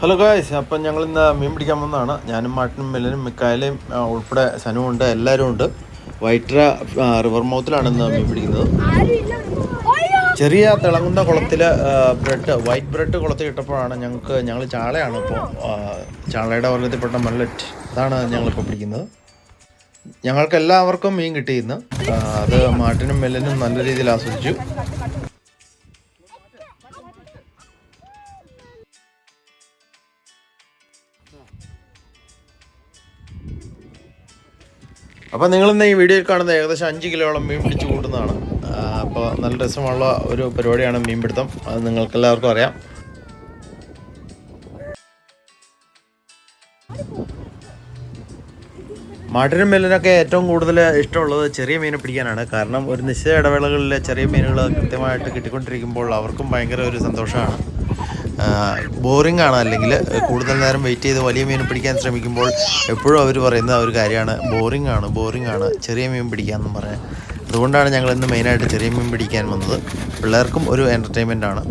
Hello guys അപ്പം ഞങ്ങൾ ഇന്ന് മീൻ പിടിക്കാൻ വന്നതാണ്. ഞാനും മാട്ടിനും മെല്ലനും മിക്കായലും ഉൾപ്പെടെ സനുവും ഉണ്ട്. എല്ലാവരും ഉണ്ട് വൈറ്റ്ര റിവർ മൗത്തിലാണ് ഇന്ന് മീൻ പിടിക്കുന്നത്. ചെറിയ തിളങ്ങുന്ന കുളത്തിൽ ബ്രെഡ് വൈറ്റ് ബ്രെഡ് കുളത്തിൽ ഇട്ടപ്പോഴാണ് ഞങ്ങൾക്ക് ഞങ്ങൾ ചാളയാണ് ഇപ്പോൾ ചാളയുടെ വർഗത്തിൽപ്പെട്ട മല്ലറ്റ് അതാണ് ഞങ്ങളിപ്പോൾ പിടിക്കുന്നത്. ഞങ്ങൾക്ക് എല്ലാവർക്കും മീൻ കിട്ടിയിരുന്നു അത് മാട്ടിനും മെല്ലനും നല്ല രീതിയിൽ ആസ്വദിച്ചു. അപ്പോൾ നിങ്ങളിന്ന് ഈ വീഡിയോയിൽ കാണുന്ന ഏകദേശം അഞ്ച് കിലോയോളം മീൻ പിടിച്ച് കൂട്ടുന്നതാണ്. അപ്പോൾ നല്ല രസമുള്ള ഒരു പരിപാടിയാണ് മീൻ പിടുത്തം അത് നിങ്ങൾക്കെല്ലാവർക്കും അറിയാം. മാട്ടിനും മെല്ലിനൊക്കെ ഏറ്റവും കൂടുതൽ ഇഷ്ടമുള്ളത് ചെറിയ മീനെ പിടിക്കാനാണ്. കാരണം ഒരു നിശ്ചിത ഇടവേളകളിൽ ചെറിയ മീനുകൾ കൃത്യമായിട്ട് കിട്ടിക്കൊണ്ടിരിക്കുമ്പോൾ അവർക്കും ഭയങ്കര ഒരു സന്തോഷമാണ്. ബോറിംഗ് ആണ് അല്ലെങ്കിൽ കൂടുതൽ നേരം വെയിറ്റ് ചെയ്ത് വലിയ മീൻ പിടിക്കാൻ ശ്രമിക്കുമ്പോൾ എപ്പോഴും അവർ പറയുന്ന ഒരു കാര്യമാണ്. ബോറിംഗ് ആണ് ബോറിംഗ് ആണ് ചെറിയ മീൻ പിടിക്കാമെന്നും പറയാൻ അതുകൊണ്ടാണ് ഞങ്ങൾ ഇന്ന് മെയിനായിട്ട് ചെറിയ മീൻ പിടിക്കാൻ വന്നത്. പിള്ളേർക്കും ഒരു എന്റർടൈൻമെന്റ് ആണ്.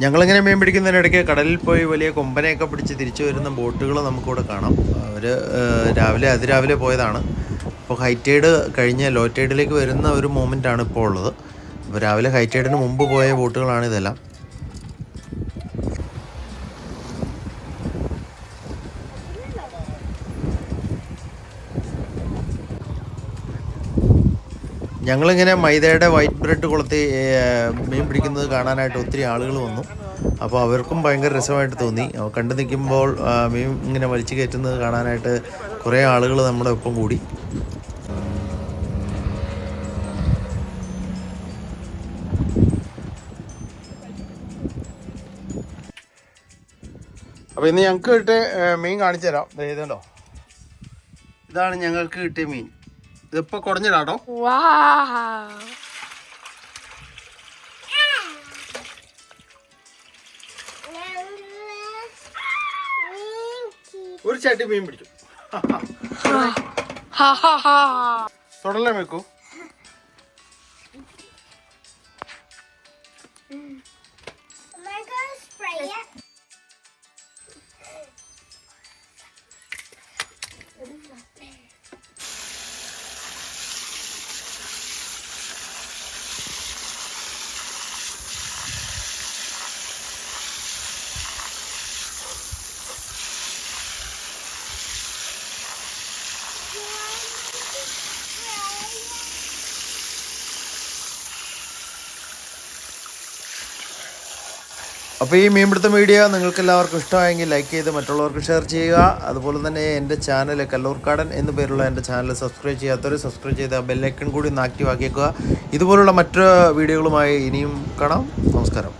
ഞങ്ങളിങ്ങനെ മീൻ പിടിക്കുന്നതിനിടയ്ക്ക് കടലിൽ പോയി വലിയ കൊമ്പനെയൊക്കെ പിടിച്ച് തിരിച്ചു വരുന്ന ബോട്ടുകൾ നമുക്കിവിടെ കാണാം. അവർ രാവിലെ അതിരാവിലെ പോയതാണ്. ഇപ്പോൾ ഹൈറ്റൈഡ് കഴിഞ്ഞ് ലോ ടൈഡിലേക്ക് വരുന്ന ഒരു മൂമെന്റ് ആണ് ഇപ്പോൾ ഉള്ളത്. അപ്പോൾ രാവിലെ ഹൈറ്റൈഡിന് മുമ്പ് പോയ ബോട്ടുകളാണ് ഇതെല്ലാം. ഞങ്ങളിങ്ങനെ മൈദയുടെ വൈറ്റ് ബ്രെഡ് കൊളുത്തി മീൻ പിടിക്കുന്നത് കാണാനായിട്ട് ഒത്തിരി ആളുകൾ വന്നു. അപ്പോൾ അവർക്കും ഭയങ്കര രസമായിട്ട് തോന്നി. കണ്ടു നിൽക്കുമ്പോൾ മീൻ ഇങ്ങനെ വലിച്ചു കയറ്റുന്നത് കാണാനായിട്ട് കുറേ ആളുകൾ നമ്മുടെ ഒപ്പം കൂടി. അപ്പോൾ ഇന്ന് ഞങ്ങൾക്ക് കിട്ടിയ മീൻ കാണിച്ചു തരാം. ഇതുണ്ടോ? ഇതാണ് ഞങ്ങൾക്ക് കിട്ടിയ മീൻ. ഇതിപ്പോൾ കുറഞ്ഞിടാട്ടോ. ഒരു ചട്ടി മീൻ ha. വെക്കൂ അപ്പോൾ ഈ മീൻപിടുത്തം വീഡിയോ നിങ്ങൾക്ക് എല്ലാവർക്കും ഇഷ്ടമായെങ്കിൽ ലൈക്ക് ചെയ്ത് മറ്റുള്ളവർക്ക് ഷെയർ ചെയ്യുക. അതുപോലെ തന്നെ എന്റെ ചാനൽ കല്ലൂർക്കാടൻ എന്ന പേരുള്ള എന്റെ ചാനൽ സബ്സ്ക്രൈബ് ചെയ്യാത്തവർ സബ്സ്ക്രൈബ് ചെയ്ത് ബെല്ലൈക്കൺ കൂടി ഒന്ന് ആക്റ്റീവ് ആക്കിയേക്കുക ഇതുപോലുള്ള മറ്റു വീഡിയോകളുമായി ഇനിയും കാണാം. നമസ്കാരം.